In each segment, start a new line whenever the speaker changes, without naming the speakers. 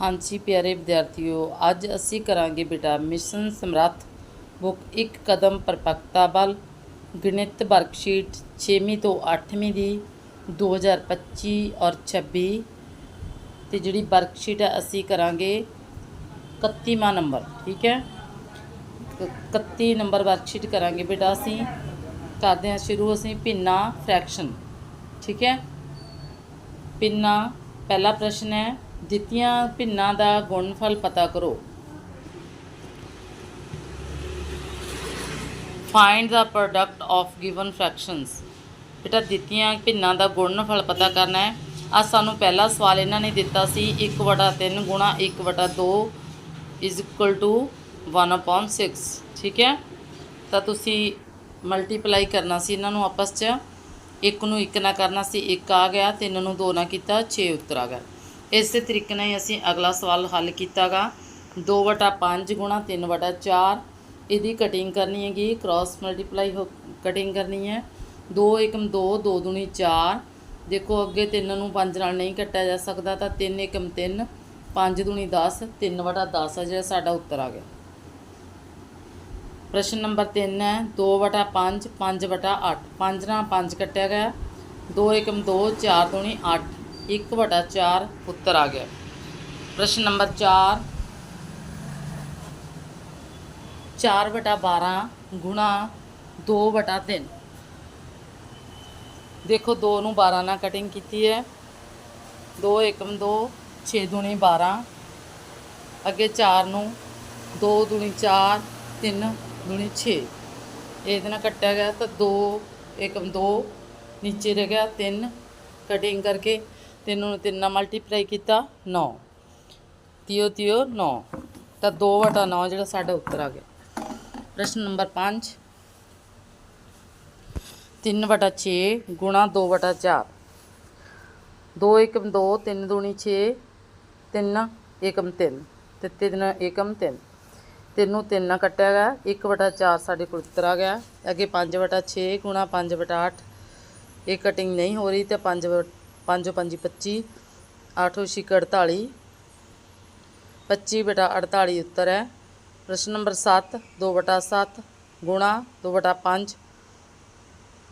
ਹਾਂਜੀ, ਪਿਆਰੇ ਵਿਦਿਆਰਥੀਓ, ਅੱਜ ਅਸੀਂ ਕਰਾਂਗੇ ਬੇਟਾ ਮਿਸ਼ਨ ਸਮਰੱਥ ਬੁੱਕ ਇੱਕ ਕਦਮ ਪਰਪੱਕਤਾ ਵੱਲ। ਗਣਿਤ ਵਰਕਸ਼ੀਟ 6ਵੀਂ ਤੋਂ 8ਵੀਂ ਦੀ 2025 ਔਰ 26 ਤੇ ਜਿਹੜੀ ਵਰਕਸ਼ੀਟ ਹੈ ਅਸੀਂ ਕਰਾਂਗੇ 31ਵਾਂ ਨੰਬਰ, ਠੀਕ ਹੈ? ਕ- 31 ਨੰਬਰ ਵਰਕਸ਼ੀਟ ਕਰਾਂਗੇ ਬੇਟਾ ਅਸੀਂ। ਕਰਦੇ ਹਾਂ ਸ਼ੁਰੂ ਅਸੀਂ ਭਿੰਨਾ ਫ੍ਰੈਕਸ਼ਨ ਠੀਕ ਹੈ? ਭਿੰਨਾ ਪਹਿਲਾ ਪ੍ਰਸ਼ਨ ਹੈ ਦਿੱਤੀਆਂ ਭਿੰਨਾਂ ਦਾ ਗੁਣਨਫਲ ਪਤਾ ਕਰੋ। Find the product of given fractions ਬੇਟਾ, ਦਿੱਤੀਆਂ ਭਿੰਨਾਂ ਦਾ ਗੁਣਨਫਲ ਪਤਾ ਕਰਨਾ ਹੈ। ਆ ਸਾਨੂੰ ਪਹਿਲਾ ਸਵਾਲ ਇਹਨਾਂ ਨੇ ਦਿੱਤਾ ਸੀ 1/3 ਗੁਣਾ 1/2 ਇਜ਼ ਇਕੁਅਲ ਟੂ 1/6 ਠੀਕ ਹੈ? ਤਾਂ ਤੁਸੀਂ ਮਲਟੀਪਲਾਈ ਕਰਨਾ ਸੀ ਇਹਨਾਂ ਨੂੰ ਆਪਸ 'ਚ। ਇੱਕ ਨੂੰ ਇੱਕ ਨਾ ਕਰਨਾ ਸੀ, ਇੱਕ ਆ ਗਿਆ, ਤਿੰਨ ਨੂੰ ਦੋ ਨਾ ਕੀਤਾ 6 ਉੱਤਰ ਆ ਗਿਆ। ਇਸੇ ਤਰੀਕੇ ਨਾਲ ਅਸੀਂ ਅਗਲਾ ਸਵਾਲ ਹੱਲ ਕੀਤਾਗਾ। 2/5 ਗੁਣਾ 3/4 ਇਹਦੀ ਕਟਿੰਗ ਕਰਨੀ ਹੈਗੀ ਕ੍ਰਾਸ ਮਲਟੀਪਲਾਈ ਹੋ ਕਟਿੰਗ ਕਰਨੀ ਹੈ। 2 ਏਕਮ 2 2 ਦੁਣੀ 4 ਦੇਖੋ ਅੱਗੇ 3 ਨੂੰ 5 ਨਾਲ ਨਹੀਂ ਕੱਟਿਆ ਜਾ ਸਕਦਾ ਤਾਂ 3 ਏਕਮ 3 5 ਦੁਣੀ 10 3/10 ਹੈ ਜਿਹੜਾ ਸਾਡਾ ਉੱਤਰ ਆ ਗਿਆ। ਪ੍ਰਸ਼ਨ ਨੰਬਰ 3 ਹੈ 2/5 5/8 5 ਨਾਲ 5 ਕੱਟਿਆ ਗਿਆ। 2 ਏਕਮ 2 4 ਦੁਣੀ 8 1/4 ਉੱਤਰ ਆ ਗਿਆ ਪ੍ਰਸ਼ਨ ਨੰਬਰ 4 4/12 ਗੁਣਾ 2/3 ਦੇਖੋ 2 ਨੂੰ 12 ਨਾਲ ਕਟਿੰਗ ਕੀਤੀ ਹੈ 2 ਏਕਮ 2 6 ਦੁਣੀ 12 ਅੱਗੇ 4 ਨੂੰ 2 ਦੁਣੀ 4 3 ਦੁਣੀ 6 ਇਹਦੇ ਨਾਲ ਕੱਟਿਆ ਗਿਆ ਤਾਂ 2 ਏਕਮ 2 ਨੀਚੇ ਰਹਿ ਗਿਆ 3 ਕਟਿੰਗ ਕਰਕੇ ਤਿੰਨ ਨੂੰ ਤਿੰਨ ਨਾਲ ਮਲਟੀਪਲਾਈ ਕੀਤਾ 9 ਤਿਓ ਤਿਓ 9 ਤਾਂ 2 ਵਟਾ 9 ਜਿਹੜਾ ਸਾਡਾ ਉੱਤਰ ਆ ਗਿਆ। ਪ੍ਰਸ਼ਨ ਨੰਬਰ 5 3 ਵਟਾ 6 ਗੁਣਾ 2 ਵਟਾ 4 2 ਏਕਮ 2 3 ਦੂਣੀ 6 3 ਏਕਮ 3 ਤੇ 3 ਏਕਮ 3 ਤਿੰਨ ਨੂੰ 3 ਨਾਲ ਕੱਟਿਆ ਗਿਆ 1 ਵਟਾ 4 ਸਾਡੇ ਕੋਲ ਉਤਰਾ ਗਿਆ। ਅੱਗੇ 5 ਵਟਾ 6 ਗੁਣਾ 5 ਵਟਾ 8 ਇਹ ਕਟਿੰਗ ਨਹੀਂ ਹੋ ਰਹੀ ਤੇ 5 5 5 25 8 ਛਿਕ 48 25 ਬਟਾ 48 ਉੱਤਰ ਹੈ। ਪ੍ਰਸ਼ਨ ਨੰਬਰ 7 2 ਬਟਾ 7 ਗੁਣਾ 2 ਬਟਾ 5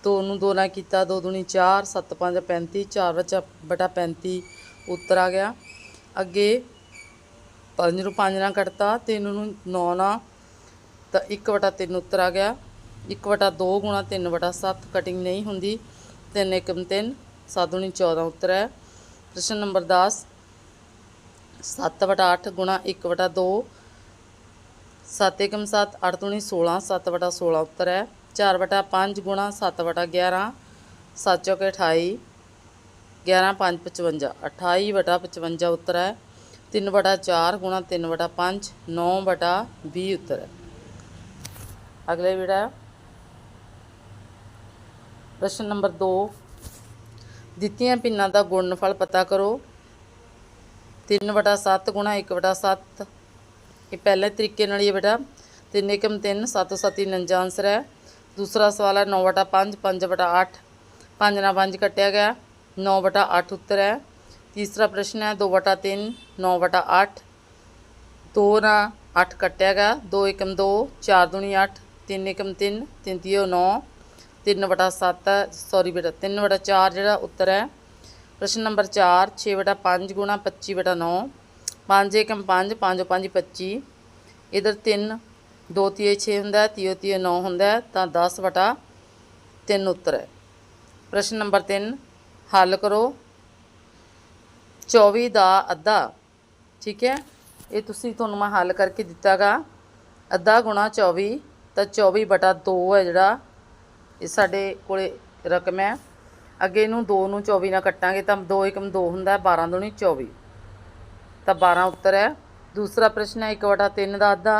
ਦੋ ਨੂੰ ਦੋ ਨਾਲ ਕੀਤਾ 2 ਦੁਣੀ 4 7 5 35 4 ਬਚਾ ਬਟਾ 35 ਉੱਤਰ ਆ ਗਿਆ। ਅੱਗੇ 5 ਨੂੰ 5 ਨਾਲ ਕੱਟਤਾ 3 ਨੂੰ 9 ਨਾਲ, ਤਾਂ 1 ਬਟਾ 3 ਉੱਤਰ ਆ ਗਿਆ। 1 ਬਟਾ 2 ਗੁਣਾ 3 ਬਟਾ 7 ਕਟਿੰਗ ਨਹੀਂ ਹੁੰਦੀ। 3 ਏਕਮ 3 7 ਦੁਣੀ 14 ਉੱਤਰ ਹੈ। ਪ੍ਰਸ਼ਨ ਨੰਬਰ 10 7 ਬਟਾ 8 ਗੁਣਾ 1 ਬਟਾ 2 7 ਏਕਮ 7 8 ਦੁਣੀ 16 7 ਬਟਾ 16 ਉੱਤਰ ਹੈ। 4 ਬਟਾ 5 ਗੁਣਾ 7 ਬਟਾ 11 7 ਚੌਕੇ 28 11 5 55 28 ਬਟਾ 55 ਉੱਤਰ ਹੈ। 3 ਬਟਾ 4 ਗੁਣਾ 3 ਬਟਾ 5 9 ਬਟਾ 20 ਉੱਤਰ ਹੈ। ਅਗਲੇ ਜਿਹੜਾ ਪ੍ਰਸ਼ਨ ਨੰਬਰ 2 ਦਿੱਤੀਆਂ ਭਿੰਨਾਂ ਦਾ ਗੁਣਨਫਲ ਪਤਾ ਕਰੋ। 3 ਵਟਾ 7 ਗੁਣਾ 1 ਵਟਾ 7 ਇਹ ਪਹਿਲੇ ਤਰੀਕੇ ਨਾਲ ਹੀ ਬੇਟਾ। 3 ਏਕਮ 3 7 7 49 ਆਨਸਰ ਹੈ। ਦੂਸਰਾ ਸਵਾਲ ਹੈ 9 ਵਟਾ 5 5 ਵਟਾ 8 5 ਨਾਲ 5 ਕੱਟਿਆ ਗਿਆ। 9 ਵਟਾ 8 ਉੱਤਰ ਹੈ। ਤੀਸਰਾ ਪ੍ਰਸ਼ਨ ਹੈ 2 ਵਟਾ 3 9 ਵਟਾ 8 2 ਨਾਲ 8 ਕੱਟਿਆ ਗਿਆ। 2 ਏਕਮ 2 4 ਦੁਣੀ 8 3 ਏਕਮ 3 3 ਤੀਓ 9 3 ਵਟਾ 7 ਸੌਰੀ ਬੇਟਾ 3 ਵਟਾ 4 ਜਿਹੜਾ ਉੱਤਰ ਹੈ। ਪ੍ਰਸ਼ਨ ਨੰਬਰ 4 6 ਵਟਾ 5 ਗੁਣਾ 25 ਵਟਾ 9 5 ਏਕਮ 5 5 5 25 ਇਧਰ 3 2 ਤੀਏ 6 ਹੁੰਦਾ ਹੈ ਤੀਓ ਤੀਏ 9 ਹੁੰਦਾ ਹੈ ਤਾਂ 10 ਵਟਾ 3 ਉੱਤਰ ਹੈ। ਪ੍ਰਸ਼ਨ ਨੰਬਰ 3 ਹੱਲ ਕਰੋ। 24 ਦਾ ਅੱਧਾ, ਠੀਕ ਹੈ? ਇਹ ਤੁਸੀਂ ਤੁਹਾਨੂੰ ਮੈਂ ਹੱਲ ਕਰਕੇ ਦਿੱਤਾਗਾ। ਅੱਧਾ ਗੁਣਾ 24 ਤਾਂ 24 ਬਟਾ 2 ਹੈ ਜਿਹੜਾ ਇਹ ਸਾਡੇ ਕੋਲੇ ਰਕਮ ਹੈ। ਅੱਗੇ ਇਹਨੂੰ 2 ਨੂੰ 24 ਨਾਲ ਕੱਟਾਂਗੇ ਤਾਂ 2 ਏਕਮ 2 ਹੁੰਦਾ ਹੈ 12 ਦੁਣੀ 24 ਤਾਂ 12 ਉੱਤਰ ਹੈ। ਦੂਸਰਾ ਪ੍ਰਸ਼ਨ ਹੈ 1 ਵਟਾ 3 ਦਾ ਅੱਧਾ।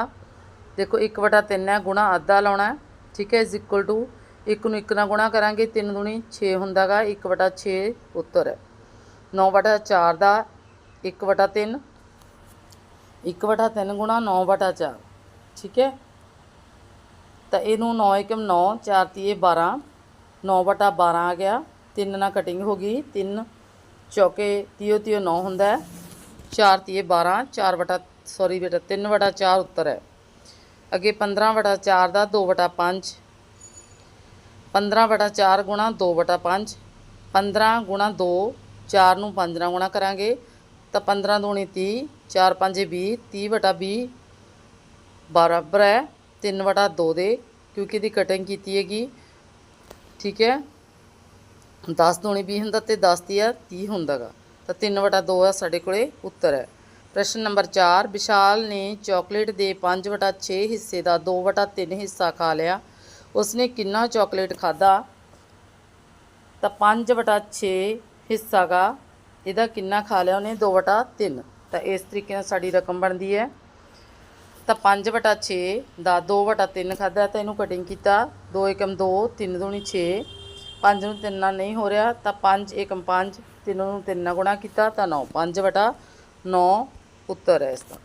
ਦੇਖੋ 1 ਵਟਾ 3 ਹੈ, ਗੁਣਾ ਅੱਧਾ ਲਾਉਣਾ ਠੀਕ ਹੈ ਇਜ਼ ਇਕੁਅਲ ਟੂ 1 ਨੂੰ 1 ਨਾਲ ਗੁਣਾ ਕਰਾਂਗੇ 3 ਦੁਣੀ 6 ਹੁੰਦਾਗਾ 1 ਵਟਾ 6 ਉੱਤਰ ਹੈ। 9 ਵਟਾ 4 ਦਾ 1 ਵਟਾ 3 1 ਵਟਾ 3 ਗੁਣਾ 9 ਵਟਾ 4 ਠੀਕ ਹੈ। ਤਾਂ ਇਹਨੂੰ 9 ਏਕਮ 9 4 ਤੀਏ 12 9 ਵਟਾ 12 ਆ ਗਿਆ। 3 ਨਾਲ ਕਟਿੰਗ ਹੋ ਗਈ। 3 ਚੌਕੇ ਤੀਓ ਤੀਓ 9 ਹੁੰਦਾ ਹੈ। 4 ਤੀਏ 12 4 ਵਟਾ ਸੌਰੀ ਬੇਟਾ 3 ਵਟਾ 4 ਉੱਤਰ ਹੈ। ਅੱਗੇ 15 ਵਟਾ 4 ਦਾ 2 ਵਟਾ 5 15 ਵਟਾ 4 ਗੁਣਾ 2 ਵਟਾ 5 15 ਗੁਣਾ 2 4 ਨੂੰ 5 ਨਾਲ ਗੁਣਾ ਕਰਾਂਗੇ। ਤਾਂ 15 ਦੂਣੀ 30 4 5 20 30 ਵਟਾ 20 ਬਰਾਬਰ ਹੈ। 3 ਵਟਾ 2 ਦੇ, ਕਿਉਂਕਿ ਇਹਦੀ ਕਟਿੰਗ ਕੀਤੀ ਹੈਗੀ। ਠੀਕ ਹੈ? 10 ਦੂਣੀ 20 ਹੁੰਦਾ ਤੇ 10 ਤੀਆ 30 ਹੁੰਦਾਗਾ। ਤਾਂ 3 ਵਟਾ 2 ਆ ਸਾਡੇ ਕੋਲੇ ਉੱਤਰ ਹੈ। ਪ੍ਰਸ਼ਨ ਨੰਬਰ 4 ਵਿਸ਼ਾਲ ਨੇ ਚਾਕਲੇਟ ਦੇ 5 ਵਟਾ 6 ਹਿੱਸੇ ਦਾ 2 ਵਟਾ 3 ਹਿੱਸਾ ਖਾ ਲਿਆ। ਉਸਨੇ ਕਿੰਨਾ ਚਾਕਲੇਟ ਖਾਦਾ ਤਾਂ 5 ਵਟਾ 6 ਹਿੱਸਾ ਗਾ ਇਹਦਾ ਕਿੰਨਾ ਖਾ ਲਿਆ ਉਹਨੇ? 2 ਵਟਾ 3 ਤਾਂ ਇਸ ਤਰੀਕੇ ਨਾਲ ਸਾਡੀ ਰਕਮ ਬਣਦੀ ਹੈ। ਤਾਂ 5 ਵਟਾ 6 ਦਾ 2 ਵਟਾ 3 ਖਾਦਾ ਤਾਂ ਇਹਨੂੰ ਕਟਿੰਗ ਕੀਤਾ। 2 ਏਕਮ 2 3 ਦੂਣੀ 6 5 ਨੂੰ 3 ਨਾਲ ਨਹੀਂ ਹੋ ਰਿਹਾ, ਤਾਂ 5 ਏਕਮ 5 3 ਨੂੰ 3 ਨਾਲ ਗੁਣਾ ਕੀਤਾ ਤਾਂ 9 5 ਵਟਾ 9 ਉੱਤਰ ਹੈ ਇਸ ਦਾ।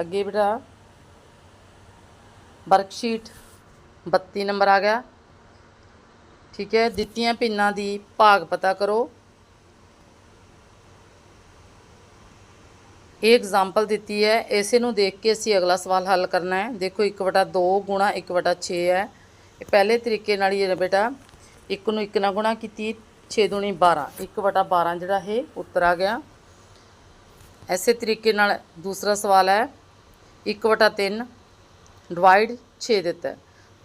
ਅੱਗੇ ਬੇਟਾ ਵਰਕਸ਼ੀਟ 32 ਨੰਬਰ ਆ ਗਿਆ। ਠੀਕ ਹੈ, ਦਿੱਤੀਆਂ ਪਿੰਨਾਂ ਦੀ ਭਾਗ ਪਤਾ ਕਰੋ। ਇਹ ਐਗਜ਼ਾਮਪਲ ਦਿੱਤੀ ਹੈ। ਇਸੇ ਨੂੰ ਦੇਖ ਕੇ ਅਸੀਂ ਅਗਲਾ ਸਵਾਲ ਹੱਲ ਕਰਨਾ ਹੈ। ਦੇਖੋ 1/2 ਗੁਣਾ 1/6 ਹੈ। ਇਹ ਪਹਿਲੇ ਤਰੀਕੇ ਨਾਲ ਹੀ ਹੈ ਬੇਟਾ। 1 ਨੂੰ 1 ਨਾਲ ਗੁਣਾ ਕੀਤੀ 6 ਦੂਣੀ 12 1/12 ਜਿਹੜਾ ਇਹ ਉੱਤਰ ਆ ਗਿਆ। ਐਸੇ ਤਰੀਕੇ ਨਾਲ ਦੂਸਰਾ ਸਵਾਲ ਹੈ। 1/3 ਡਿਵਾਈਡ 6 ਦਿੱਤਾ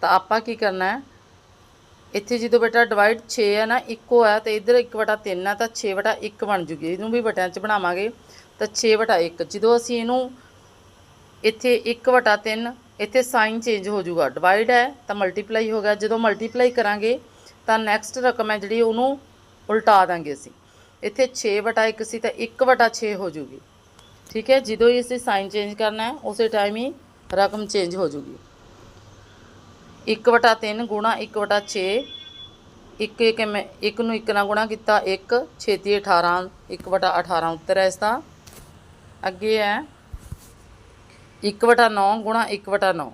ਤਾਂ ਆਪਾਂ ਕੀ ਕਰਨਾ ਹੈ? ਇੱਥੇ ਜਦੋਂ ਬੇਟਾ ਡਿਵਾਈਡ 6 ਹੈ ਨਾ, ਇੱਕੋ ਹੈ ਤੇ ਇਧਰ 1/3 ਹੈ ਤਾਂ 6/1 ਬਣ ਜੂਗੀ। ਇਹਨੂੰ ਵੀ ਬਟਿਆਂ 'ਚ ਬਣਾਵਾਂਗੇ। ਤਾਂ 6/1 ਜਦੋਂ ਅਸੀਂ ਇਹਨੂੰ ਇੱਥੇ 1/3 ਇੱਥੇ ਸਾਈਨ ਚੇਂਜ ਹੋ ਜਾਊਗਾ। ਡਿਵਾਈਡ ਹੈ, ਤਾਂ ਮਲਟੀਪਲਾਈ ਹੋ ਗਿਆ। ਜਦੋਂ ਮਲਟੀਪਲਾਈ ਕਰਾਂਗੇ, ਤਾਂ ਨੈਕਸਟ ਰਕਮ ਹੈ ਜਿਹੜੀ ਉਹਨੂੰ ਉਲਟਾ ਦਾਂਗੇ ਅਸੀਂ। ਇੱਥੇ 6/1 ਸੀ, ਤਾਂ 1/6 ਹੋ ਜੂਗੀ ਠੀਕ ਹੈ? ਜਦੋਂ ਹੀ ਅਸੀਂ ਸਾਈਨ ਚੇਂਜ ਕਰਨਾ ਹੈ, ਉਸੇ ਟਾਈਮ ਹੀ ਰਕਮ ਚੇਂਜ ਹੋ ਜੂਗੀ 1/3 ਗੁਣਾ 1/6 ਇੱਕ ਇੱਕ ਮੈਂ ਇੱਕ ਨੂੰ ਇੱਕ ਨਾਲ ਗੁਣਾ ਕੀਤਾ 1 ਛੇਤੀ 18 1/18 ਉੱਤਰ ਹੈ ਇਸ ਦਾ। ਅੱਗੇ ਹੈ। 1/9 ਗੁਣਾ 1/9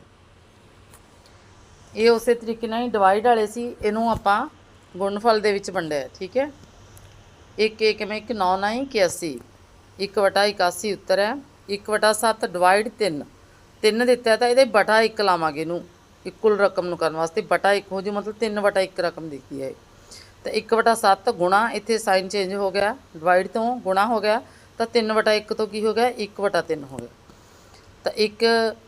ਇਹ ਉਸੇ ਤਰੀਕੇ ਨਾਲ ਹੀ ਡਿਵਾਈਡ ਵਾਲੇ ਸੀ, ਇਹਨੂੰ ਆਪਾਂ ਗੁਣਫਲ ਦੇ ਵਿੱਚ ਵੰਡਿਆ, ਠੀਕ ਹੈ। 1 1 ਮੈਂ 1 9 9 81 1/81 ਉੱਤਰ ਹੈ। 1/7 ਡਿਵਾਈਡ 3 3 ਦਿੱਤਾ ਤਾਂ ਇਹਦੇ ਬਟਾ 1 ਲਾਵਾਂਗੇ ਇਹਨੂੰ ਇਕੁਅਲ ਰਕਮ ਨੂੰ ਕਰਨ ਵਾਸਤੇ। ਬਟਾ 1 ਹੋ ਜੂ ਮਤਲਬ 3 ਵਟਾ 1 ਰਕਮ ਦਿੱਤੀ ਹੈ ਤਾਂ 1 ਵਟਾ 7 ਗੁਣਾ, ਇੱਥੇ ਸਾਈਨ ਚੇਂਜ ਹੋ ਗਿਆ। ਡਿਵਾਈਡ ਤੋਂ ਗੁਣਾ ਹੋ ਗਿਆ। ਤਾਂ 3 ਵਟਾ 1 ਤੋਂ ਕੀ ਹੋ ਗਿਆ? 1 ਵਟਾ 3 ਹੋ ਗਿਆ। ਤਾਂ 1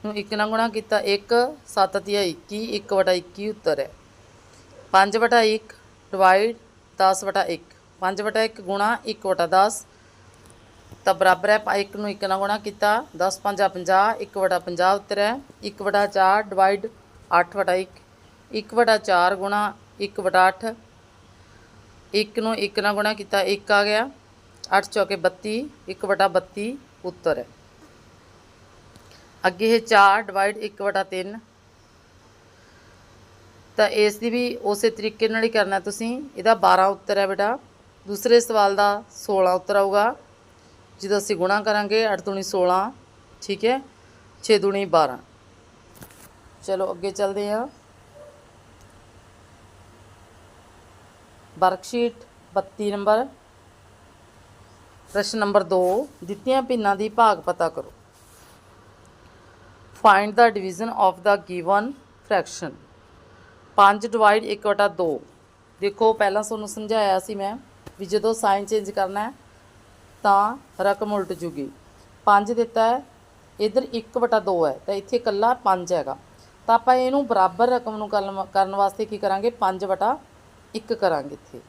ਨੂੰ 1 ਨਾਲ ਗੁਣਾ ਕੀਤਾ 1 7 ਤੀਆ 21 1 ਵਟਾ 21 ਉੱਤਰ ਹੈ। 5 ਵਟਾ 1 ਡਿਵਾਈਡ 10 ਵਟਾ 1 5 ਵਟਾ 1 ਗੁਣਾ 1 ਵਟਾ 10 ਤਾਂ ਬਰਾਬਰ ਹੈ 1 ਨੂੰ 1 ਨਾਲ ਗੁਣਾ ਕੀਤਾ 10 ਪੰਜਾ 50 1 ਵਟਾ 50 ਉੱਤਰ ਹੈ। 1 ਵਟਾ 4 ਡਿਵਾਈਡ 8 ਵਟਾ 1 1 ਵਟਾ 4 ਗੁਣਾ 1 ਵਟਾ 8 1 ਨੂੰ 1 ਨਾਲ ਗੁਣਾ ਕੀਤਾ 1 ਆ ਗਿਆ। 8 ਚੌਕੇ 32 1 ਵਟਾ 32 ਉੱਤਰ। ਹੈ ਅੱਗੇ ਇਹ 4 ਡਿਵਾਈਡ 1 ਵਟਾ 3 ਤਾਂ ਇਸ ਦੀ ਵੀ ਉਸੇ ਤਰੀਕੇ ਨਾਲ ਹੀ ਕਰਨਾ ਤੁਸੀਂ। ਇਹਦਾ 12 ਉੱਤਰ ਹੈ ਬੇਟਾ। ਦੂਸਰੇ ਸਵਾਲ ਦਾ 16 ਉੱਤਰ ਆਊਗਾ। ਜਦੋਂ ਅਸੀਂ ਗੁਣਾ ਕਰਾਂਗੇ 8 ਦੂਣੀ 16 ਠੀਕ ਹੈ? 6 ਦੂਣੀ 12 ਚਲੋ, ਅੱਗੇ ਚੱਲਦੇ ਹਾਂ। Worksheet 32 number. ਪ੍ਰਸ਼ਨ ਨੰਬਰ 2 ਦਿੱਤੀਆਂ ਪਿੰਨਾਂ ਦੀ ਭਾਗ ਪਤਾ ਕਰੋ। Find the division of the given fraction 5 divide 1/2 ਦੇਖੋ, ਪਹਿਲਾਂ ਤੁਹਾਨੂੰ ਸਮਝਾਇਆ ਸੀ ਮੈਂ ਵੀ ਜਦੋਂ ਸਾਈਨ ਚੇਂਜ ਕਰਨਾ ਹੈ, ਤਾਂ ਰਕਮ ਉਲਟ ਜੂਗੀ। 5 ਦਿੱਤਾ ਹੈ, ਇਧਰ 1/2 ਹੈ, ਤਾਂ ਇੱਥੇ ਇਕੱਲਾ 5 ਹੈਗਾ। ਤਾਂ ਆਪਾਂ ਇਹਨੂੰ ਬਰਾਬਰ ਰਕਮ ਨੂੰ ਕਰਨ ਕਰਨ ਵਾਸਤੇ ਕੀ ਕਰਾਂਗੇ? 5/1 ਕਰਾਂਗੇ ਇੱਥੇ।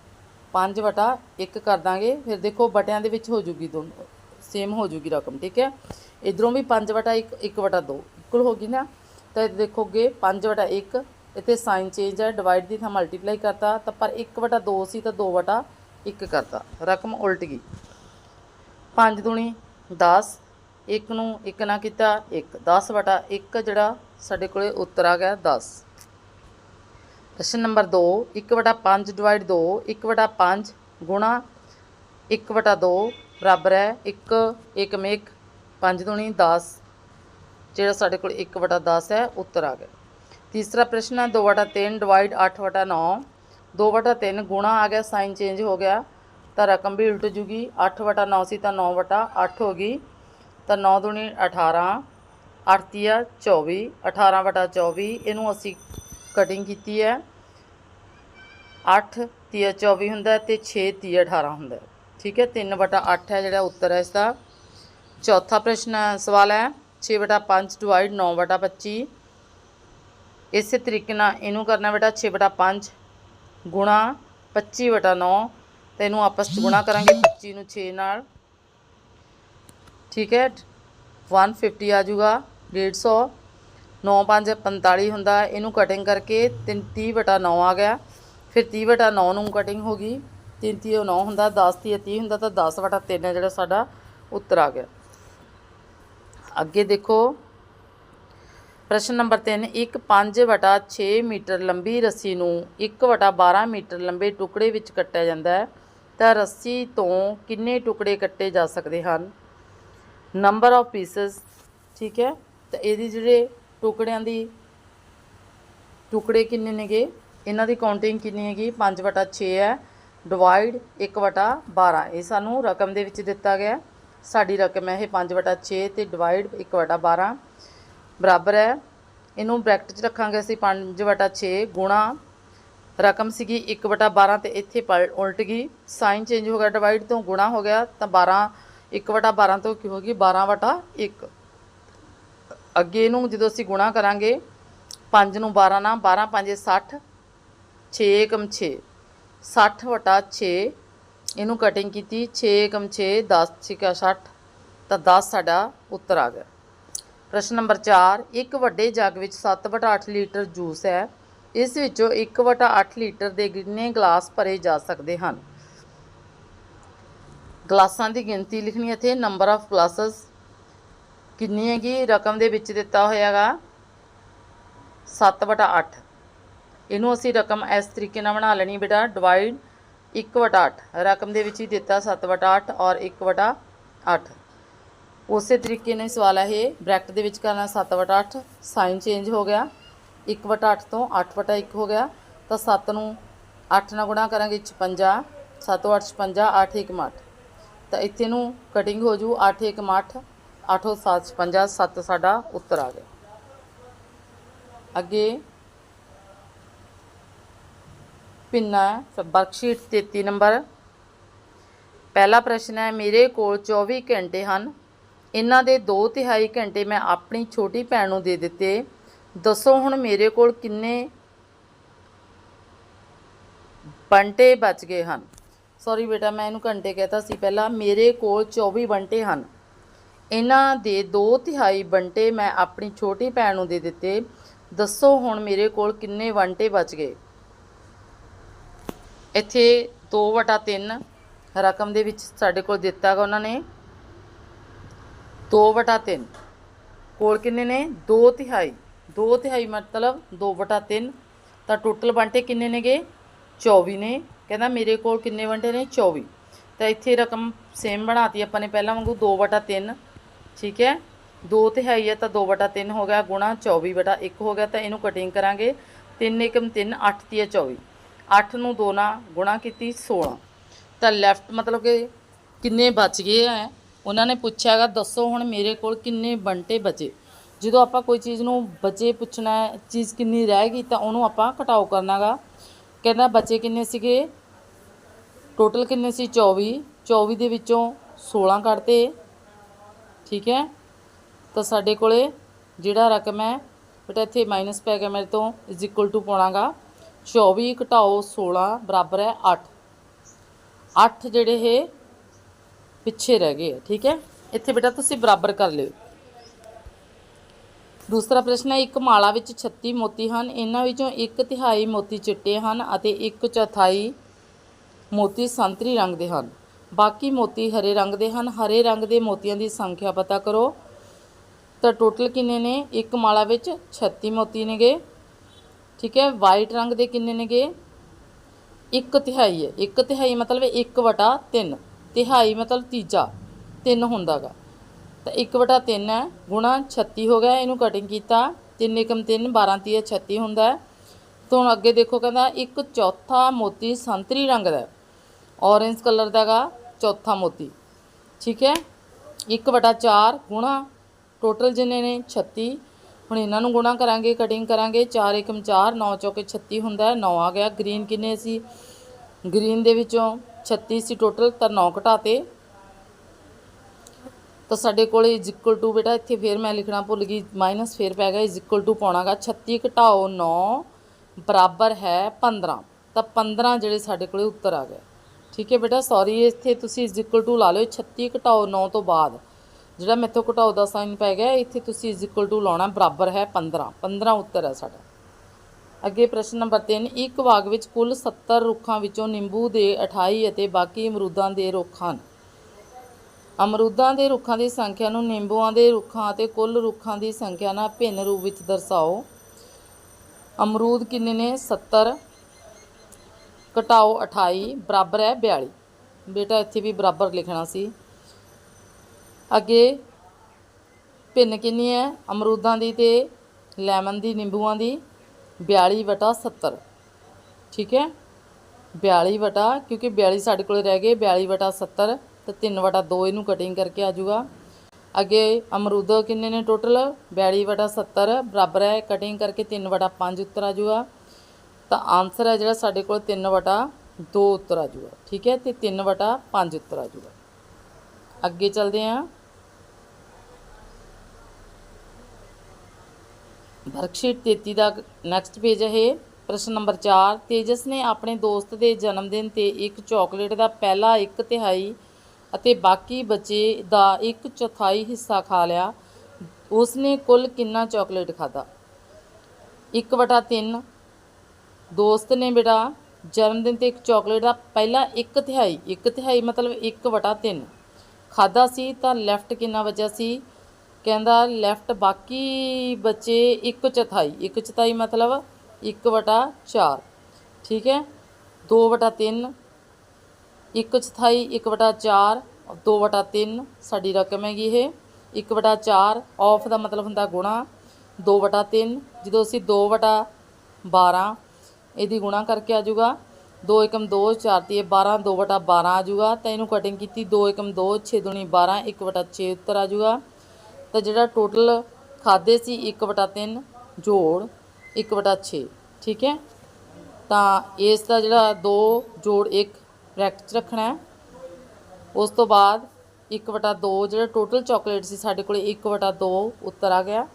5/1 ਕਰ ਦਾਂਗੇ, ਫਿਰ ਦੇਖੋ ਬਟਿਆਂ ਦੇ ਵਿੱਚ ਹੋ ਜੂਗੀ ਦੋਨੋਂ ਸੇਮ ਹੋ ਜੂਗੀ ਰਕਮ, ਠੀਕ ਹੈ? ਇਧਰੋਂ ਵੀ 5/1 1/2 ਇਕੁਅਲ ਹੋ ਗਈ ਨਾ? ਤਾਂ ਇਹ ਦੇਖੋਗੇ 5/1 ਇੱਥੇ ਸਾਈਨ ਚੇਂਜ ਹੈ ਡਿਵਾਈਡ ਦੀ ਥਾਂ ਮਲਟੀਪਲਾਈ ਕਰਤਾ, ਤਾਂ ਪਰ 1/2 ਸੀ ਤਾਂ 2/1 ਕਰਤਾ, ਰਕਮ ਉਲਟ ਗਈ। 5 ਦੁਣੀ 10 1 ਨੂੰ 1 ਨਾ ਕੀਤਾ 1 10/1 ਜਿਹੜਾ ਸਾਡੇ ਕੋਲੇ ਉੱਤਰ ਆ ਗਿਆ 10 ਪ੍ਰਸ਼ਨ ਨੰਬਰ 2 1/5 ਡਿਵਾਈਡ 2 1/5 ਗੁਣਾ 1/2 ਬਰਾਬਰ ਹੈ 1 1 ਮੇਕ 5 ਦੁਣੀ 10 ਜਿਹੜਾ ਸਾਡੇ ਕੋਲ 1/10 ਹੈ, ਉੱਤਰ ਆ ਗਿਆ। ਤੀਸਰਾ ਪ੍ਰਸ਼ਨ ਹੈ 2/3 ਡਿਵਾਈਡ 8/9 2/3 ਗੁਣਾ ਆ ਗਿਆ ਸਾਈਨ ਚੇਂਜ ਹੋ ਗਿਆ, ਤਾਂ ਰਕਮ ਵੀ ਉਲਟ ਜੂਗੀ 8 ਵਟਾ 9 ਸੀ ਤਾਂ 9 ਵਟਾ 8 ਹੋ ਗਈ, ਤਾਂ 9 ਦੁਣੀ 18 8 ਤੀਆ 24 18 ਵਟਾ 24 ਇਹਨੂੰ ਅਸੀਂ ਕਟਿੰਗ ਕੀਤੀ ਹੈ। 8 ਤੀਆ 24 ਹੁੰਦਾ ਹੈ ਤੇ 6 ਤੀਆ 18 ਹੁੰਦਾ ਠੀਕ ਹੈ 3 ਵਟਾ 8 ਹੈ ਜਿਹੜਾ ਉੱਤਰ ਹੈ ਇਸ ਦਾ ਚੌਥਾ ਪ੍ਰਸ਼ਨ ਸਵਾਲ ਹੈ 6 ਵਟਾ 5 ਡਿਵਾਈਡ 9 ਬਟਾ 25 ਇਸੇ ਤਰੀਕੇ ਨਾਲ ਇਹਨੂੰ ਕਰਨਾ ਬੇਟਾ 6 ਵਟਾ 5 ਗੁਣਾ 25 ਵਟਾ 9 ਤੇ ਇਹਨੂੰ ਆਪਸ ਚ ਗੁਣਾ ਕਰਾਂਗੇ 25 ਨੂੰ 6 ਨਾਲ। ਠੀਕ ਹੈ 150 ਆ ਜਾਊਗਾ 150 9 5 45 ਹੁੰਦਾ, ਇਹਨੂੰ ਕਟਿੰਗ ਕਰਕੇ 30 ਵਟਾ 9 ਆ ਗਿਆ। ਫਿਰ 30 ਵਟਾ 9 ਨੂੰ ਕਟਿੰਗ ਹੋ ਗਈ। 3 30 9 ਹੁੰਦਾ 10 30 30 ਹੁੰਦਾ ਤਾਂ 10 ਵਟਾ 3 ਜਿਹੜਾ ਸਾਡਾ ਉੱਤਰ ਆ ਗਿਆ। ਅੱਗੇ ਦੇਖੋ, ਪ੍ਰਸ਼ਨ ਨੰਬਰ 3 ਇੱਕ 5 ਵਟਾ 6 ਮੀਟਰ ਲੰਬੀ ਰੱਸੀ ਨੂੰ 1 ਵਟਾ 12 ਮੀਟਰ ਲੰਬੇ ਟੁਕੜੇ ਵਿੱਚ ਕੱਟਿਆ ਜਾਂਦਾ ਹੈ। ਤਾਂ ਰੱਸੀ ਤੋਂ ਕਿੰਨੇ ਟੁਕੜੇ ਕੱਟੇ ਜਾ ਸਕਦੇ ਹਨ? ਨੰਬਰ ਆਫ ਪੀਸਸ ਠੀਕ ਹੈ? ਤਾਂ ਇਹਦੀ ਜਿਹੜੇ ਟੁਕੜਿਆਂ ਦੀ ਟੁਕੜੇ ਕਿੰਨੇ ਨੇਗੇ? ਇਹਨਾਂ ਦੀ ਕਾਊਂਟਿੰਗ ਕਿੰਨੀ ਹੈਗੀ? 5 ਵਟਾ 6 ਹੈ। ਡਿਵਾਈਡ 1 ਵਟਾ 12 ਇਹ ਸਾਨੂੰ ਰਕਮ ਦੇ ਵਿੱਚ ਦਿੱਤਾ ਗਿਆ। ਸਾਡੀ ਰਕਮ ਹੈ ਇਹ 5 ਵਟਾ 6 ਤੇ ਡਿਵਾਈਡ 1 ਵਟਾ 12 ਬਰਾਬਰ ਹੈ। ਇਹਨੂੰ ਬ੍ਰੈਕਟ 'ਚ ਰੱਖਾਂਗੇ ਅਸੀਂ 5 ਵਟਾ 6 ਗੁਣਾ। ਰਕਮ ਸੀਗੀ 1 ਵਟਾ 12 ਤੇ ਇੱਥੇ ਪਲ- ਉਲਟ ਗਈ। ਸਾਈਨ ਚੇਂਜ ਹੋ ਗਿਆ ਡਿਵਾਈਡ ਤੋਂ ਗੁਣਾ ਹੋ ਗਿਆ ਤਾਂ 12 1 ਵਟਾ 12 ਤੋਂ ਕੀ ਹੋ ਗਈ? 12 ਵਟਾ 1 ਅੱਗੇ ਇਹਨੂੰ ਜਦੋਂ ਅਸੀਂ ਗੁਣਾ ਕਰਾਂਗੇ 5 ਨੂੰ 12 ਨਾਲ 12 5 60 6 ਏਕਮ 6 60 ਵਟਾ 6 ਇਹਨੂੰ ਕਟਿੰਗ ਕੀਤੀ 6 ਏਕਮ 6 10 ਛਿਕਾ 60 ਤਾਂ 10 ਸਾਡਾ ਉੱਤਰ ਆ ਗਿਆ। ਪ੍ਰਸ਼ਨ ਨੰਬਰ 4 ਇੱਕ ਵੱਡੇ ਜੱਗ ਵਿੱਚ 7 ਵਟਾ 8 ਲੀਟਰ ਜੂਸ ਹੈ, ਇਸ ਵਿੱਚੋਂ 1 ਵਟਾ 8 ਲੀਟਰ ਦੇ ਕਿੰਨੇ ਗਲਾਸ ਭਰੇ ਜਾ ਸਕਦੇ ਹਨ? ਗਲਾਸਾਂ ਦੀ ਗਿਣਤੀ ਲਿਖਣੀ ਹੈ ਇੱਥੇ ਨੰਬਰ ਆਫ ਗਲਾਸਸ ਕਿੰਨੀ ਹੈਗੀ? ਰਕਮ ਦੇ ਵਿੱਚ ਦਿੱਤਾ ਹੋਇਆਗਾ। 7 ਵਟਾ 8 ਇਹਨੂੰ ਅਸੀਂ ਰਕਮ ਇਸ ਤਰੀਕੇ ਨਾਲ ਬਣਾ ਲੈਣੀ ਬੇਟਾ। ਡਿਵਾਈਡ 1 ਵਟਾ 8 ਰਕਮ ਦੇ ਵਿੱਚ ਹੀ ਦਿੱਤਾ 7 ਵਟਾ 8 ਔਰ 1 ਵਟਾ 8 ਉਸੇ ਤਰੀਕੇ ਨਾਲ ਸਵਾਲ ਹੈ ਇਹ। ਬ੍ਰੈਕਟ ਦੇ ਵਿੱਚ ਕਰਨਾ 7 ਵਟਾ 8 ਸਾਈਨ ਚੇਂਜ ਹੋ ਗਿਆ। 1 ਵਟਾ 8 ਤੋਂ 8 ਵਟਾ 1 ਹੋ ਗਿਆ। ਤਾਂ 7 ਨੂੰ 8 ਨਾਲ ਗੁਣਾ ਕਰਾਂਗੇ 56 7 8 56 8 1 8 ਤਾਂ ਇੱਥੇ ਨੂੰ ਕਟਿੰਗ ਹੋ ਜੂ 8 1 8 8 7 56 7 ਸਾਡਾ ਉੱਤਰ ਆ ਗਿਆ ਅੱਗੇ ਪਿੰਨਾ ਵਰਕਸ਼ੀਟ 33 ਨੰਬਰ। ਪਹਿਲਾ ਪ੍ਰਸ਼ਨ ਹੈ, ਮੇਰੇ ਕੋਲ 24 ਘੰਟੇ ਹਨ। ਇਹਨਾਂ ਦੇ 2 ਤਿਹਾਈ ਘੰਟੇ ਮੈਂ ਆਪਣੀ ਛੋਟੀ ਭੈਣ ਨੂੰ ਦੇ ਦਿੱਤੇ। ਦੱਸੋ ਹੁਣ ਮੇਰੇ ਕੋਲ ਕਿੰਨੇ ਬੰਟੇ ਬਚ ਗਏ ਹਨ? ਸੌਰੀ ਬੇਟਾ, ਮੈਂ ਇਹਨੂੰ ਘੰਟੇ ਕਹਿਤਾ ਸੀ ਪਹਿਲਾਂ। ਮੇਰੇ ਕੋਲ 24 ਬੰਟੇ ਹਨ। ਇਹਨਾਂ ਦੇ ਦੋ ਤਿਹਾਈ ਬੰਟੇ ਮੈਂ ਆਪਣੀ ਛੋਟੀ ਭੈਣ ਨੂੰ ਦੇ ਦਿੱਤੇ। ਦੱਸੋ ਹੁਣ ਮੇਰੇ ਕੋਲ ਕਿੰਨੇ ਬੰਟੇ ਬਚ ਗਏ? ਇੱਥੇ 2 ਵਟਾ 3 ਰਕਮ ਦੇ ਵਿੱਚ ਸਾਡੇ ਕੋਲ ਦਿੱਤਾ ਗਾ ਉਹਨਾਂ ਨੇ। 2 ਵਟਾ 3 ਕੋਲ ਕਿੰਨੇ ਨੇ? 2 ਤਿਹਾਈ। 2 ਤਿਹਾਈ ਮਤਲਬ 2 ਵਟਾ 3 ਤਾਂ ਟੋਟਲ ਬੰਟੇ ਕਿੰਨੇ ਨੇਗੇ? 24 ਨੇ। ਕਹਿੰਦਾ ਮੇਰੇ ਕੋਲ ਕਿੰਨੇ ਵੰਟੇ ਨੇ? 24 ਤਾਂ ਇੱਥੇ ਰਕਮ ਸੇਮ ਬਣਾਤੀ ਆਪਾਂ ਨੇ ਪਹਿਲਾਂ ਵਾਂਗੂ 2 ਵਟਾ 3 ਠੀਕ ਹੈ। 2 ਤਿਹਾਈ ਹੈ ਹੀ ਹੈ ਤਾਂ 2 ਵਟਾ 3 ਹੋ ਗਿਆ ਗੁਣਾ 24 ਵਟਾ 1 ਹੋ ਗਿਆ ਤਾਂ ਇਹਨੂੰ ਕਟਿੰਗ ਕਰਾਂਗੇ। 3 ਏਕਮ 3 8 ਤੀਆ 24 8 ਨੂੰ 2 ਨਾਲ ਗੁਣਾ ਕੀਤੀ 16 ਤਾਂ ਲੈਫਟ ਮਤਲਬ ਕਿ ਕਿੰਨੇ ਬਚ ਗਏ ਹੈ ਉਹਨਾਂ ਨੇ ਪੁੱਛਿਆਗਾ ਦੱਸੋ ਹੁਣ ਮੇਰੇ ਕੋਲ ਕਿੰਨੇ ਬੰਟੇ ਬਚੇ? ਜਦੋਂ ਆਪਾਂ ਕੋਈ ਚੀਜ਼ ਨੂੰ ਬਚੇ ਪੁੱਛਣਾ ਚੀਜ਼ ਕਿੰਨੀ ਰਹਿ ਗਈ ਤਾਂ ਉਹਨੂੰ ਆਪਾਂ ਘਟਾਓ ਕਰਨਾਗਾ ਕਹਿੰਦਾ ਬਚੇ ਕਿੰਨੇ ਸੀਗੇ? ਟੋਟਲ ਕਿੰਨੇ ਸੀ? 24 24 ਦੇ ਵਿੱਚੋਂ 16 ਕੱਢਤੇ। ਠੀਕ ਹੈ? ਤਾਂ ਸਾਡੇ ਕੋਲੇ ਜਿਹੜਾ ਰਕਮ ਹੈ ਬੇਟਾ ਇੱਥੇ ਮਾਈਨਸ ਪੈ ਗਿਆ ਮੇਰੇ ਤੋਂ ਇਜ਼ ਇਕੁਅਲ ਟੂ ਪਾਉਣਾਗਾ। 24 ਘਟਾਓ 16 ਬਰਾਬਰ ਹੈ 8 8 ਜਿਹੜੇ ਇਹ ਪਿੱਛੇ ਰਹਿ ਗਏ ਆ, ਠੀਕ ਹੈ? ਇੱਥੇ ਬੇਟਾ ਤੁਸੀਂ ਬਰਾਬਰ ਕਰ ਲਿਓ। ਦੂਸਰਾ ਪ੍ਰਸ਼ਨ ਹੈ ਇੱਕ ਮਾਲਾ ਵਿੱਚ 36 ਮੋਤੀ ਹਨ ਇਹਨਾਂ ਵਿੱਚੋਂ ਇੱਕ ਤਿਹਾਈ ਮੋਤੀ ਚਿੱਟੇ ਹਨ ਅਤੇ ਇੱਕ ਚੌਥਾਈ ਮੋਤੀ ਸੰਤਰੀ ਰੰਗ ਦੇ ਹਨ। ਬਾਕੀ ਮੋਤੀ ਹਰੇ ਰੰਗ ਦੇ ਹਨ। ਹਰੇ ਰੰਗ ਦੇ ਮੋਤੀਆਂ ਦੀ ਸੰਖਿਆ ਪਤਾ ਕਰੋ। ਤਾਂ ਟੋਟਲ ਕਿੰਨੇ ਨੇ? ਇੱਕ ਮਾਲਾ ਵਿੱਚ 36 ਮੋਤੀ ਨੇਗੇ। ਠੀਕ ਹੈ? ਵਾਈਟ ਰੰਗ ਦੇ ਕਿੰਨੇ ਨੇਗੇ? ਇੱਕ ਤਿਹਾਈ ਹੈ। ਇੱਕ ਤਿਹਾਈ ਮਤਲਬ 1 ਵਟਾ 3 ਤਿਹਾਈ ਮਤਲਬ ਤੀਜਾ। 3 ਹੁੰਦਾਗਾ। ਤਾਂ 1 ਵਟਾ 3 ਹੈ। ਗੁਣਾ 36 ਹੋ ਗਿਆ। ਇਹਨੂੰ ਕਟਿੰਗ ਕੀਤਾ। 3 ਏਕਮ 3 12 ਤੀਆ 36 ਹੁੰਦਾ ਹੈ। ਅੱਗੇ ਦੇਖੋ ਕਹਿੰਦਾ ਇੱਕ ਚੌਥਾ ਮੋਤੀ ਸੰਤਰੀ ਰੰਗ ਦਾ ਹੈ। ਔਰੇਂਜ ਕਲਰ ਦਾਗਾ ਚੌਥਾ ਮੋਤੀ। ਠੀਕ ਹੈ? 1 ਵਟਾ 4 ਗੁਣਾ ਟੋਟਲ ਜਿੰਨੇ ਨੇ? 36 ਹੁਣ ਇਹਨਾਂ ਨੂੰ ਗੁਣਾ ਕਰਾਂਗੇ ਕਟਿੰਗ ਕਰਾਂਗੇ 4 ਏਕਮ 4 9 ਚੌਕੇ 36 ਹੁੰਦਾ 9 ਆ ਗਿਆ। ਗ੍ਰੀਨ ਕਿੰਨੇ ਸੀ? ਗ੍ਰੀਨ ਦੇ ਵਿੱਚੋਂ 36 ਸੀ ਟੋਟਲ ਤਾਂ 9 ਘਟਾਤੇ। ਤਾਂ ਸਾਡੇ ਕੋਲ ਇਜ਼ ਇਕੁਅਲ ਟੂ ਬੇਟਾ, ਇੱਥੇ ਫੇਰ ਮੈਂ ਲਿਖਣਾ ਭੁੱਲ ਗਈ ਮਾਈਨਸ ਫੇਰ ਪੈ ਗਿਆ ਇਜ਼ ਇਕੁਅਲ ਟੂ ਪਾਉਣਾਗਾ। 36 ਘਟਾਓ 9 ਬਰਾਬਰ ਹੈ 15 ਤਾਂ 15 ਜਿਹੜੇ ਸਾਡੇ ਕੋਲੇ ਉੱਤਰ ਆ ਗਿਆ ਠੀਕ ਹੈ ਬੇਟਾ ਸੌਰੀ ਇੱਥੇ ਤੁਸੀਂ ਇਜ਼ ਇਕੁਅਲ ਟੂ ਲਾ ਲਿਓ 36 ਘਟਾਓ 9 ਤੋਂ ਬਾਅਦ। ਜਿਹੜਾ ਮੈਥੋਂ ਘਟਾਓ ਦਾ ਸਾਈਨ ਪੈ ਗਿਆ, ਇੱਥੇ ਤੁਸੀਂ ਇਜ਼ ਇਕੁਅਲ ਟੂ ਲਾਉਣਾ, ਬਰਾਬਰ ਹੈ 15 15 ਉੱਤਰ ਹੈ ਸਾਡਾ। ਅੱਗੇ ਪ੍ਰਸ਼ਨ ਨੰਬਰ 3 ਇੱਕ ਬਾਗ ਵਿੱਚ ਕੁੱਲ 70 ਰੁੱਖਾਂ ਵਿੱਚੋਂ ਨਿੰਬੂ ਦੇ 28 ਅਤੇ ਬਾਕੀ ਅਮਰੂਦਾਂ ਦੇ ਰੁੱਖ ਹਨ। ਅਮਰੂਦਾਂ ਦੇ ਰੁੱਖਾਂ ਦੀ ਸੰਖਿਆ ਨੂੰ ਨਿੰਬੂਆਂ ਦੇ ਰੁੱਖਾਂ ਅਤੇ ਕੁੱਲ ਰੁੱਖਾਂ ਦੀ ਸੰਖਿਆ ਨਾਲ ਭਿੰਨ ਰੂਪ ਵਿੱਚ ਦਰਸਾਓ। ਅਮਰੂਦ ਕਿੰਨੇ ਨੇ? 70 ਘਟਾਓ 28 ਬਰਾਬਰ ਹੈ 42 ਬੇਟਾ, ਇੱਥੇ ਵੀ ਬਰਾਬਰ ਲਿਖਣਾ ਸੀ। ਅੱਗੇ ਭਿੰਨ ਕਿੰਨੀ ਹੈ? ਅਮਰੂਦਾਂ ਦੀ ਤੇ ਲੈਮਨ ਦੀ, ਨਿੰਬੂਆਂ ਦੀ। 42 ਵਟਾ 70 ਠੀਕ ਹੈ? 42 ਵਟਾ, ਕਿਉਂਕਿ 42 ਸਾਡੇ ਕੋਲ ਰਹਿ ਗਏ 42 ਵਟਾ 70 ਤੇ 3 ਵਟਾ 2 ਇਹਨੂੰ ਕਟਿੰਗ ਕਰਕੇ ਆ ਜਾਊਗਾ। ਅੱਗੇ, ਅਮਰੂਦ ਕਿੰਨੇ ਨੇ ਟੋਟਲ 42 ਵਟਾ 70 ਬਰਾਬਰ ਹੈ ਕਟਿੰਗ ਕਰਕੇ 3 ਵਟਾ 5 ਉੱਤਰ ਆ ਜਾਊਗਾ। ਤਾਂ ਆਨਸਰ ਹੈ ਜਿਹੜਾ ਸਾਡੇ ਕੋਲ 3 ਵਟਾ 2 ਉੱਤਰ ਆ ਜੂਗਾ ਠੀਕ ਹੈ? ਤੇ 3 ਵਟਾ 5 ਉੱਤਰ ਆ ਜੂਗਾ ਅੱਗੇ ਚੱਲਦੇ ਹਾਂ। ਵਰਕਸ਼ੀਟ 33 ਦਾ ਨੈਕਸਟ ਪੇਜ ਹੈ ਇਹ, ਪ੍ਰਸ਼ਨ ਨੰਬਰ 4 ਤੇਜਸ ਨੇ ਆਪਣੇ ਦੋਸਤ ਦੇ ਜਨਮ ਦਿਨ ਤੇ ਇੱਕ ਚਾਕਲੇਟ ਦਾ ਪਹਿਲਾ ਇੱਕ ਤਿਹਾਈ ਅਤੇ ਬਾਕੀ ਬਚੇ ਦਾ ਇੱਕ ਚੌਥਾਈ ਹਿੱਸਾ ਖਾ ਲਿਆ। ਉਸ ਨੇ ਕੁੱਲ ਕਿੰਨਾ ਚਾਕਲੇਟ ਖਾਦਾ 1 ਵਟਾ 3 ਦੋਸਤ ਨੇ ਬੇਟਾ ਜਨਮ ਦਿਨ ਤੇ ਇੱਕ ਚਾਕਲੇਟ ਦਾ ਪਹਿਲਾ ਇੱਕ ਤਿਹਾਈ ਇੱਕ ਤਿਹਾਈ ਮਤਲਬ 1 ਵਟਾ 3 ਖਾਦਾ ਸੀ ਤਾਂ ਲੈਫਟ ਕਿੰਨਾ ਬਚਿਆ ਸੀ? ਕਹਿੰਦਾ ਲੈਫਟ ਬਾਕੀ ਬਚੇ ਇੱਕ ਚੌਥਾਈ ਇੱਕ ਚੌਥਾਈ ਮਤਲਬ 1 ਵਟਾ 4 ਠੀਕ ਹੈ? 2 ਵਟਾ 3 ਇੱਕ ਚੌਥਾਈ 1 ਵਟਾ 4 2 ਵਟਾ 3 ਸਾਡੀ ਰਕਮ ਹੈਗੀ ਇਹ। 1 ਵਟਾ 4 ਆਫ ਦਾ ਮਤਲਬ ਹੁੰਦਾ ਗੁਣਾ 2 ਵਟਾ 3 ਜਦੋਂ ਅਸੀਂ 2 ਵਟਾ 12 ਇਹਦੀ ਗੁਣਾ ਕਰਕੇ ਆ ਜਾਊਗਾ। 2 ਏਕਮ 2 4 ਤੀਏ 12 2 ਵਟਾ 12 ਆ ਜਾਊਗਾ। ਤਾਂ ਇਹਨੂੰ ਕਟਿੰਗ ਕੀਤੀ 2 ਏਕਮ 2 6 ਦੁਣੀ 12 1 ਵਟਾ 6 ਉੱਤਰ ਆ ਜਾਊਗਾ। ਤਾਂ ਜਿਹੜਾ ਟੋਟਲ ਖਾਦੇ ਸੀ 1 ਵਟਾ 3 ਜੋੜ 1 ਵਟਾ 6 ਠੀਕ ਹੈ? ਤਾਂ ਇਸ ਦਾ ਜਿਹੜਾ 2 ਜੋੜ 1 ਬ੍ਰੈਕਟ 'ਚ ਰੱਖਣਾ ਉਸ ਤੋਂ ਬਾਅਦ 1 ਵਟਾ 2 ਜਿਹੜਾ ਟੋਟਲ ਚਾਕਲੇਟ ਸੀ ਸਾਡੇ ਕੋਲ 1 ਵਟਾ 2 ਉੱਤਰ ਆ ਗਿਆ।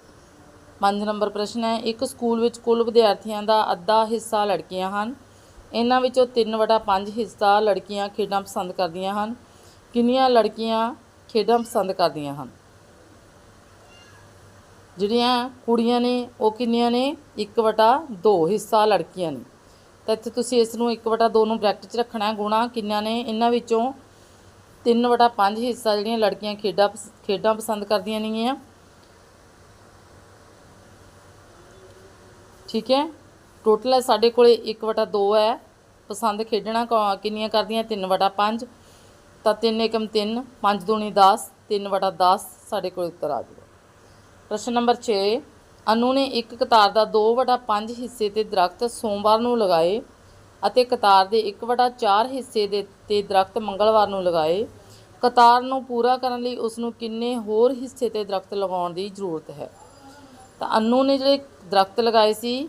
ਪੰਜ ਨੰਬਰ ਪ੍ਰਸ਼ਨ ਹੈ, ਇੱਕ ਸਕੂਲ ਵਿੱਚ ਕੁੱਲ ਵਿਦਿਆਰਥੀਆਂ ਦਾ ਅੱਧਾ ਹਿੱਸਾ ਲੜਕੀਆਂ ਹਨ। ਇਹਨਾਂ ਵਿੱਚੋਂ 3 ਵਟਾ 5 ਹਿੱਸਾ ਲੜਕੀਆਂ ਖੇਡਾਂ ਪਸੰਦ ਕਰਦੀਆਂ ਹਨ। ਕਿੰਨੀਆਂ ਲੜਕੀਆਂ ਖੇਡਾਂ ਪਸੰਦ ਕਰਦੀਆਂ ਹਨ? ਜਿਹੜੀਆਂ ਕੁੜੀਆਂ ਨੇ, ਉਹ ਕਿੰਨੀਆਂ ਨੇ? 1 ਵਟਾ 2 ਹਿੱਸਾ ਲੜਕੀਆਂ ਨੇ। ਤਾਂ ਇੱਥੇ ਤੁਸੀਂ ਇਸ ਨੂੰ 1 ਵਟਾ 2 ਨੂੰ ਬ੍ਰੈਕਟ 'ਚ ਰੱਖਣਾ ਹੈ। ਗੁਣਾ ਕਿੰਨਾ ਨੇ? ਇਹਨਾਂ ਵਿੱਚੋਂ 3 ਵਟਾ 5 ਹਿੱਸਾ ਜਿਹੜੀਆਂ ਲੜਕੀਆਂ ਖੇਡਾਂ ਪਸ- ਖੇਡਾਂ ਪਸੰਦ ਕਰਦੀਆਂ ਨੇਗੀਆਂ। ਠੀਕ ਹੈ? ਟੋਟਲ ਹੈ ਸਾਡੇ ਕੋਲੇ 1 ਵਟਾ 2 ਹੈ। ਪਸੰਦ ਖੇਡਣਾ ਕੌ- ਕਿੰਨੀਆਂ ਕਰਦੀਆਂ? 3 ਵਟਾ 5 ਤਾਂ 3 ਏਕਮ 3 5 ਦੂਣੀ 10 3 ਵਟਾ 10 ਸਾਡੇ ਕੋਲ ਉੱਤਰ ਆ ਜਾਊਗਾ ਪ੍ਰਸ਼ਨ ਨੰਬਰ 6 ਅਨੂ ਨੇ ਇੱਕ ਕਤਾਰ ਦਾ 2 ਵਟਾ 5 ਹਿੱਸੇ ਤੇ ਦਰਖਤ ਸੋਮਵਾਰ ਨੂੰ ਲਗਾਏ ਅਤੇ ਕਤਾਰ ਦੇ 1 ਵਟਾ 4 ਹਿੱਸੇ ਦੇ, ਤੇ ਦਰਖਤ ਮੰਗਲਵਾਰ ਨੂੰ ਲਗਾਏ। ਕਤਾਰ ਨੂੰ ਪੂਰਾ ਕਰਨ ਲਈ ਉਸ ਨੂੰ ਕਿੰਨੇ ਹੋਰ ਹਿੱਸੇ ਤੇ ਦਰਖਤ ਲਗਾਉਣ ਦੀ ਜ਼ਰੂਰਤ ਹੈ? ਤਾਂ ਅੰਨੂ ਨੇ ਜਿਹੜੇ ਦਰਖਤ ਲਗਾਏ ਸੀ,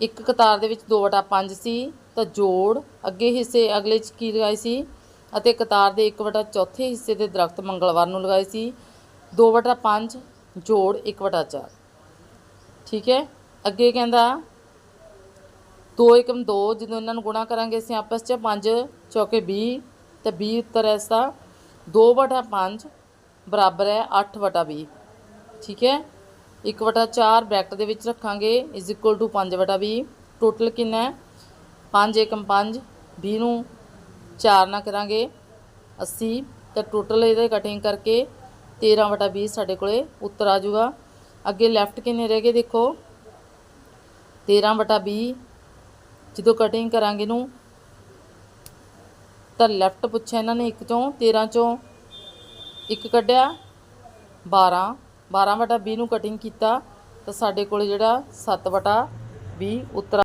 ਇੱਕ ਕਤਾਰ ਦੇ ਵਿੱਚ 2 ਵਟਾ 5 ਸੀ, ਤਾਂ ਜੋੜ ਅੱਗੇ ਹਿੱਸੇ ਅਗਲੇ ਚ ਕੀ ਲਗਾਏ ਸੀ ਅਤੇ ਕਤਾਰ ਦੇ 1 ਵਟਾ ਚੌਥੇ ਹਿੱਸੇ ਦੇ ਦਰਖਤ ਮੰਗਲਵਾਰ ਨੂੰ ਲਗਾਏ ਸੀ 2 ਵਟਾ 5 ਜੋੜ 1 ਵਟਾ 4 ਠੀਕ ਹੈ? ਅੱਗੇ ਕਹਿੰਦਾ 2 ਏਕਮ 2 ਜਦੋਂ ਇਹਨਾਂ ਨੂੰ ਗੁਣਾ ਕਰਾਂਗੇ ਅਸੀਂ ਆਪਸ ਚ 5 ਚੌਕੇ 20 ਤੇ 20 ਉੱਤਰ ਹੈ ਇਸਦਾ 2 ਵਟਾ 5 ਬਰਾਬਰ ਹੈ 8 ਵਟਾ 20 ਠੀਕ ਹੈ? 1 ਵਟਾ 4 ਬ੍ਰੈਕਟ ਦੇ ਵਿੱਚ ਰੱਖਾਂਗੇ। ਇਜ਼ ਇਕੁਅਲ ਟੂ 5 ਵਟਾ 20 ਟੋਟਲ ਕਿੰਨਾ ਹੈ? 5 ਏਕਮ 5 20 ਨੂੰ 4 ਨਾਲ ਕਰਾਂਗੇ 80 ਤਾਂ ਟੋਟਲ ਇਹਦੇ ਕਟਿੰਗ ਕਰਕੇ 13 ਵਟਾ 20 ਸਾਡੇ ਕੋਲੇ ਉੱਤਰ ਆ ਜਾਊਗਾ। ਅੱਗੇ ਲੈਫਟ ਕਿੰਨੇ ਰਹਿ ਗਏ ਦੇਖੋ? 13 ਵਟਾ 20 ਜਦੋਂ ਕਟਿੰਗ ਕਰਾਂਗੇ ਨੂੰ ਤਾਂ ਲੈਫਟ ਪੁੱਛਿਆ ਇਹਨਾਂ ਨੇ ਇੱਕ ਚੋਂ 13 ਚੋਂ ਇੱਕ ਕੱਢਿਆ 12 12 ਵਟਾ 20 ਨੂੰ ਕਟਿੰਗ ਕੀਤਾ ਤਾਂ ਸਾਡੇ ਕੋਲ ਜਿਹੜਾ 7 ਵਟਾ 20 ਉੱਤਰ